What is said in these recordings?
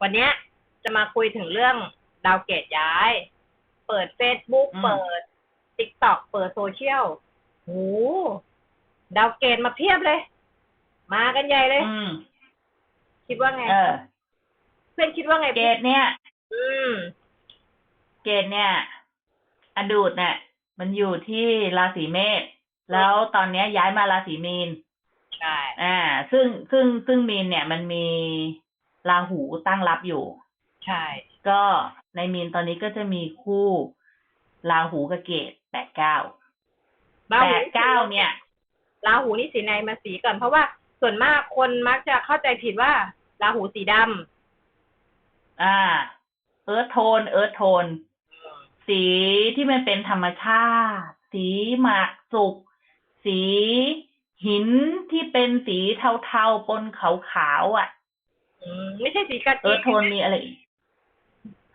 วันเนี้ยจะมาคุยถึงเรื่องดาวเกตย้าย เปิดเฟซบุ๊กอืมเปิดติ๊กต็อกเปิดโซเชียลโหดาวเกตมาเพียบเลย มากันใหญ่เลยอืมคิดว่าไงเออเพื่อนคิดว่าไงเกตเนี่ย อืม เกตเนี่ย อดูดเนี่ยมันอยู่ที่ราศีเมษแล้วตอนเนี้ยย้ายมาราศีมีนใช่อ่า ซึ่งซึ่งซึ่งมีนเนี่ยมันมี ราหูตั้งรับอยู่ ใช่ ก็ในมีนตอนนี้ก็จะมีคู่ราหูกับเกตแปดเก้าราแปหูดเก้าเนี่ยราหูนี่สีในมาสีก่อน เพราะว่าส่วนมากคนมักจะเข้าใจผิดว่าราหูสีดำอ่า เอิร์ธโทน เอิร์ธโทน สีที่มันเป็นธรรมชาติ สีหมากสุก สีหินที่เป็นสีเทาๆปนขาวๆอะ อืมไม่ใช่สีกาเอิกีร์ธโทนมีอะไรอีก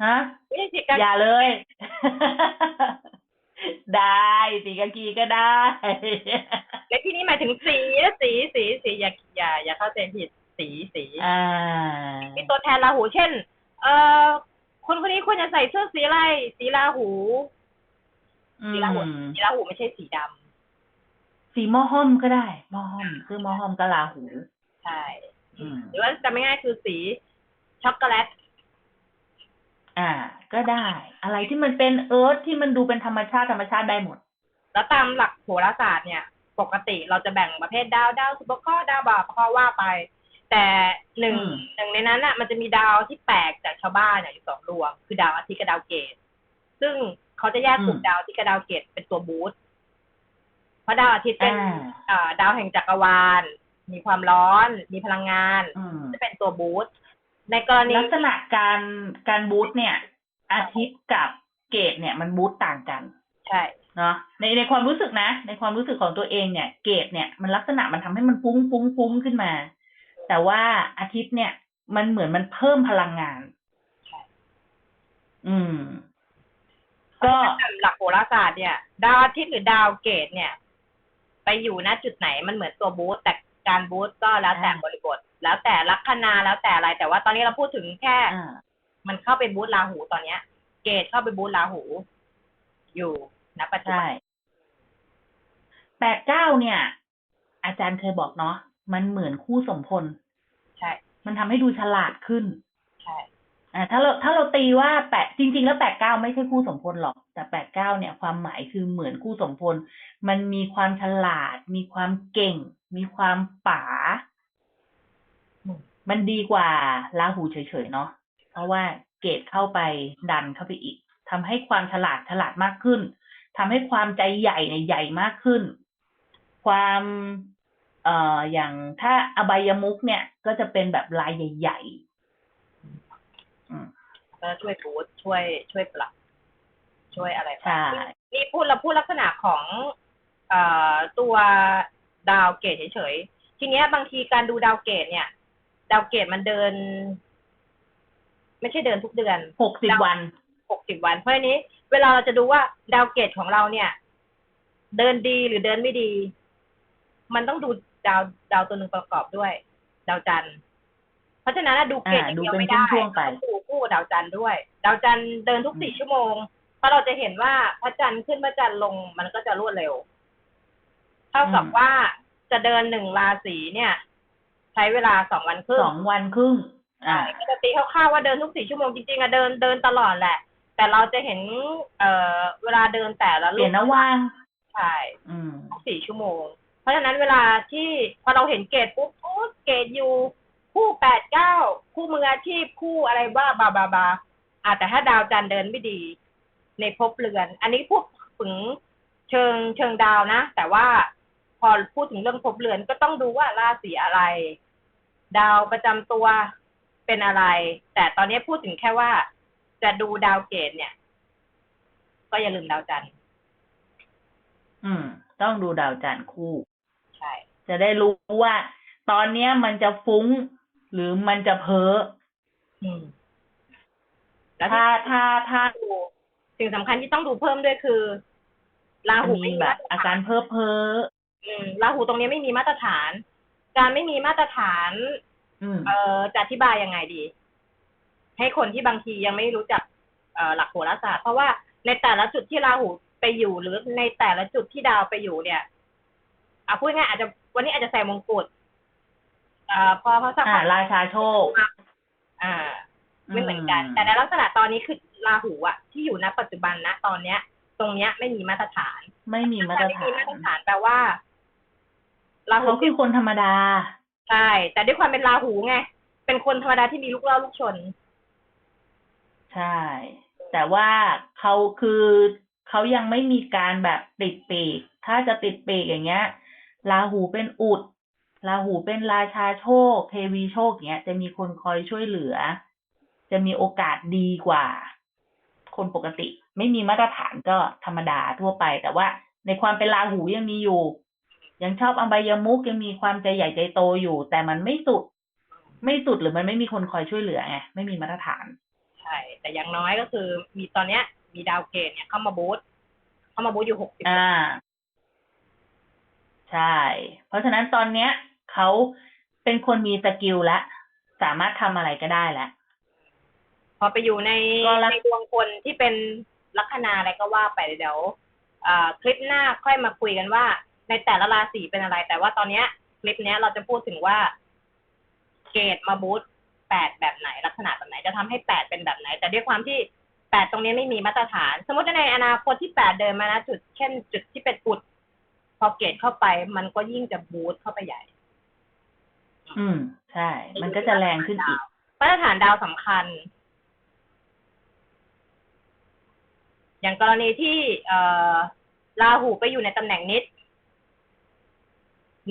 ฮะ ไม่ใช่สีกาอย่าเลย ได้สีกากีก็ได้ และที่นี้หมายถึงสีนะสีสีสีอย่าอย่าอย่าเข้าใจผิดสีสีอ่า มีตัวแทนราหูเช่น เอ่อคนคนนี้ควรจะใส่เสื้อสีอะไรสีราหู อืสีราหูมสีราหูไม่ใช่สีดำสีมอห้อมก็ได้มอห้อมคือมอห้อมก็ลาหู ใช่อืม หรือว่าจำไม่ง่ายคือสีช็อกโกแลตอ่า ก็ได้ อะไรที่มันเป็นเอิร์ธที่มันดูเป็นธรรมชาติธรรมชาติได้หมด แล้วตามหลักโหราศาสตร์เนี่ย ปกติเราจะแบ่งประเภทดาวดาวสุปเคราะห์ดาวบาปเคราะห์ว่าไป แต่หนึ่งอืม หนึ่งในนั้นน่ะมันจะมีดาวที่แปลกจากชาวบ้านเนี่ยอยู่สองดวง คือดาวอาทิตย์กับดาวเกต ซึ่งเขาจะแยกกลุ่มดาวอาทิตย์กับดาวเกตเป็นตัวบูสต์เพราะดาวอาทิตย์เป็น อ่า อ่าดาวแห่งจักรวาล มีความร้อน มีพลังงานอืมจะเป็นตัวบูสต์ในกรณีลักษณะการการบูตเนี่ย อาทิตย์กับเกตเนี่ยมันบูตต่างกัน ใช่เนาะในในความรู้สึกนะ ในความรู้สึกของตัวเองเนี่ย เกตเนี่ยมันลักษณะมันทำให้มันฟุ้งฟุ้งฟุ้งขึ้นมา แต่ว่าอาทิตย์เนี่ย มันเหมือนมันเพิ่มพลังงานใช่อืม ก็ตามหลักโหราศาสตร์เนี่ย ดาวอาทิตย์หรือดาวเกตเนี่ย ไปอยู่ณจุดไหนมันเหมือนตัวบูสต์แต่ การบูสต์ก็แล้วแต่อ่าบริบท แล้วแต่ลัคนาแล้วแต่อะไร แต่ว่าตอนนี้เราพูดถึงแค่อ่ามันเข้าไปบูสต์ราหูตอนเนี้ย เกตเข้าไปบูสต์ราหู อยู่ณปัจจุใช่บันแปดเก้าเนี่ย อาจารย์เคยบอกเนาะมันเหมือนคู่สมพลใช่ มันทำให้ดูฉลาดขึ้นใช่อ่าถ้าเราถ้าเราตีว่าแปดจริง ๆ แล้วแปดเก้าไม่ใช่คู่สมพลหรอก แต่แปดเก้าเนี่ย ความหมายคือเหมือนคู่สมพล มันมีความฉลาด มีความเก่ง มีความป๋าอืมมันดีกว่าราหูเฉยๆเนาะ เพราะว่าเกตเข้าไปดันเข้าไปอีกทำให้ความฉลาดฉลาดมากขึ้นทำให้ความใจใหญ่เนี่ยใหญ่มากขึ้น ความเอ่ออย่างถ้าอบายมุกเนี่ย ก็จะเป็นแบบลายใหญ่ๆอืมก็ช่วยบูสต์ช่วย ช่วยปรับ ช่วยอะไรไปใช่นี่พูดเราพูดลักษณะของ เอ่อตัว ดาวเกตเฉยๆ ทีเนี้ยบางทีการดูดาวเกตเนี่ย ดาวเกตมันเดิน ไม่ใช่เดินทุกเดือนหกสิบวันหกสิบวัน เพราะฉะนี้ เวลาเราจะดูว่าดาวเกตของเราเนี่ย เดินดีหรือเดินไม่ดี มันต้องดูดาวดาวตัวหนึ่งประกอบด้วย ดาวจันทร์เพราะฉะนั้นนะดูเกตอย่างเดียวไม่ได้อ่าดูเป็นช่วงๆไปต้องดูคู่กับดาวจันทร์ด้วย ดาวจันทร์เดินทุกสี่ชั่วโมงเพราะเราจะเห็นว่าพระจันทร์ขึ้นพระจันทร์ลงมันก็จะรวดเร็ว เท่ากับอืมว่าจะเดินหนึ่งราศีเนี่ย ใช้เวลาสองวันครึ่งสองวันครึ่งอ่าใช่ก็จะตีคร่าวๆว่าเดินทุกสี่ชั่วโมงจริงๆอะเดินเดินตลอดแหละ แต่เราจะเห็น เอ่อ เวลาเดินแต่ละเปลี่ยนนะว่างใช่อืมทุกสี่ชั่วโมง เพราะฉะนั้นเวลาที่พอเราเห็นเกรดปุ๊บโอ้เกรดอยู่ คู่แปดเก้าคู่มืออาชีพคู่อะไรบ้าบาบาบาอะแต่ถ้าดาวจันทร์เดินไม่ดี ในภพเรือน อันนี้พูดถึงเชิงเชิงดาวนะ แต่ว่าพ อพูดถึงเรื่องภพเรือนก็ต้องดูว่าราศีอะไร ดาวประจำตัวเป็นอะไร แต่ตอนนี้พูดถึงแค่ว่า จะดูดาวเกตเนี่ย ก็อย่าลืมดาวจันทร์อืม ต้องดูดาวจันทร์คู่ ใช่ จะได้รู้ว่า ตอนเนี้ยมันจะฟุ้ง หรือมันจะเพ้ออืมแล้วถ้าที่ถ้าถ้าดูสิ่งสำคัญที่ต้องดูเพิ่มด้วยคือราหูมีไม่มีแบมาบตรอาฐาการนเพ้อเพ้อ อืมราหูตรงนี้ไม่มีมาตรฐาน การไม่มีมาตรฐานอืมเอ่อจะอธิบายยังไงดี ให้คนที่บางทียังไม่รู้จักเอ่อหลักโหราศาสตร์ เพราะว่าในแต่ละจุดที่ราหูไปอยู่หรือในแต่ละจุดที่ดาวไปอยู่เนี่ยอะพูดง่ายๆอาจจะวันนี้อาจจะใส่มงกุฎเอ่อพอพอสักอ่าพักราชาโชคอ่าไม่เหมือนกัน แต่ในลักษณะตอนนี้คือราหูอะที่อยู่ณปัจจุบันนะตอนเนี้ย ตรงเนี้ยไม่มีมาตรฐาน ไม่มีมาตรไม่ฐามีนมาตรฐานแปลว่า ราหูเขาคือคนธรรมดา ใช่ แต่ด้วยความเป็นราหูไง เป็นคนธรรมดาที่มีลูกเล่าลูกชน ใช่ แต่ว่าเขาคือเขายังไม่มีการแบบติดปีก ถ้าจะติดปีกอย่างเงี้ย ราหูเป็นอุด ราหูเป็นราชาโชค เทวีโชคอย่างเงี้ย จะมีคนคอยช่วยเหลือ จะมีโอกาสดีกว่า คนปกติ ไม่มีมาตรฐานก็ธรรมดาทั่วไป แต่ว่าในความเป็นราหูยังมีอยู่ ยังชอบอบายมุกยังมีความใจใหญ่ใจโตอยู่ แต่มันไม่สุด ไม่สุดหรือมันไม่มีคนคอยช่วยเหลือไงไม่มีมาตรฐาน ใช่ แต่อย่างน้อยก็คือ มีตอนเนี้ย มีดาวเกณฑ์เนี่ยเข้ามาบูสต์เข้ามาบูสต์อยู่หกสิบอ่า ใช่ เพราะฉะนั้นตอนเนี้ยเขาเป็นคนมีสกิลและสามารถทำอะไรก็ได้แล้วพอไปอยู่ในก็ละในดวงคนที่เป็นลัคนาอะไรก็ว่าไปเดี๋ยวอ่าคลิปหน้าค่อยมาคุยกันว่า ในแต่ละราศีเป็นอะไร แต่ว่าตอนเนี้ยคลิปเนี้ยเราจะพูดถึงว่า เกตมาบูสต์แปดแบบไหนลักษณะแบบไหนจะทำให้แปดเป็นแบบไหน แต่ด้วยความที่แปดตรงนี้ไม่มีมาตรฐาน สมมติในอนาคตที่แปดเดินมานะจุดเช่น จุดที่เป็นอุดพอเกตเข้าไป มันก็ยิ่งจะบูสต์เข้าไปใหญ่ อืม ใช่ มันก็จะแรงขึ้นอีกมาตรฐานดาวสำคัญ อย่างกรณีที่ เอ่อราหูไปอยู่ในตำแหน่งนิด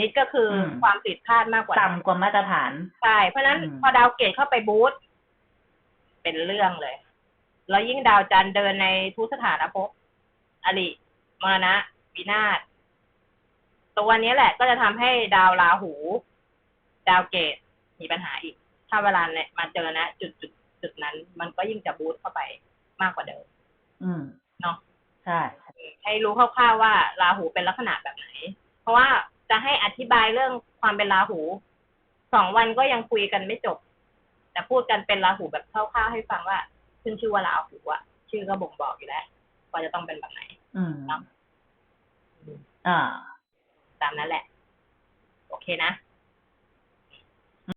นิดก็คืออม ความผิดพลาดมากกว่า ต่ำกว่ามาตรฐาน ใช่ เพราะฉะนั้นอืม พอดาวเกตเข้าไปบูสต์เป็นเรื่องเลย แล้วยิ่งดาวจันทร์เดินในทุกสถานภพอริมรณะวินาศตัวนี้แหละก็จะทำให้ดาวราหู ดาวเกตมีปัญหาอีก ถ้าเวลาเนี่ยมาเจอนะจุดจุดจุดนั้น มันก็ยิ่งจะบูสต์เข้าไปมากกว่าเดิม อืมเนาะ ใช่ ให้รู้คร่าวๆว่าราหูเป็นลักษณะแบบไหน เพราะว่า จะให้อธิบายเรื่องความเป็นราหูสองวันก็ยังคุยกันไม่จบ แต่พูดกันเป็นราหูแบบคร่าวๆให้ฟังว่าขึ้นชื่อว่าราหูอะชื่อก็บ่งบอกอยู่แล้วว่าจะต้องเป็นแบบไหนอืมเนาะอ่า ตามนั้นแหละ โอเคนะ